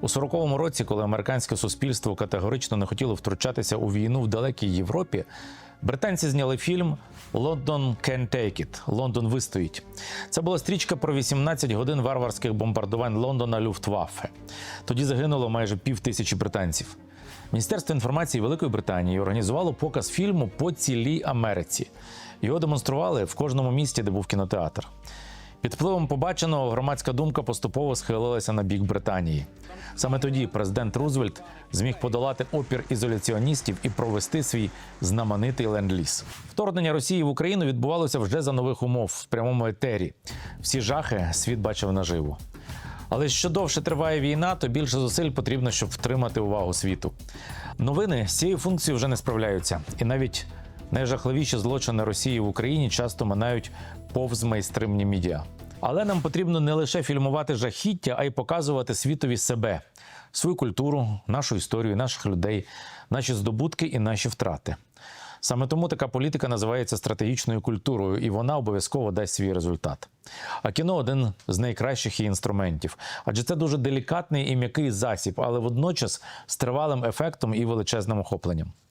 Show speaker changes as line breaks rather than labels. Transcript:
У 40-му році, коли американське суспільство категорично не хотіло втручатися у війну в далекій Європі, британці зняли фільм Лондон can take it» – Лондон вистоїть. Це була стрічка про 18 годин варварських бомбардувань Лондона Люфтваффе. Тоді загинуло майже пів тисячі британців. Міністерство інформації Великої Британії організувало показ фільму по цілій Америці. Його демонстрували в кожному місті, де був кінотеатр. Під впливом побаченого громадська думка поступово схилилася на бік Британії. Саме тоді президент Рузвельт зміг подолати опір ізоляціоністів і провести свій знаменитий ленд-ліз. Вторгнення Росії в Україну відбувалося вже за нових умов в прямому етері. Всі жахи світ бачив наживо. Але що довше триває війна, то більше зусиль потрібно, щоб втримати увагу світу. Новини з цією функцією вже не справляються, і навіть найжахливіші злочини Росії в Україні часто минають повз майстримні медіа. Але нам потрібно не лише фільмувати жахіття, а й показувати світові себе, свою культуру, нашу історію, наших людей, наші здобутки і наші втрати. Саме тому така політика називається стратегічною культурою, і вона обов'язково дасть свій результат. А кіно один з найкращих її інструментів, адже це дуже делікатний і м'який засіб, але водночас з тривалим ефектом і величезним охопленням.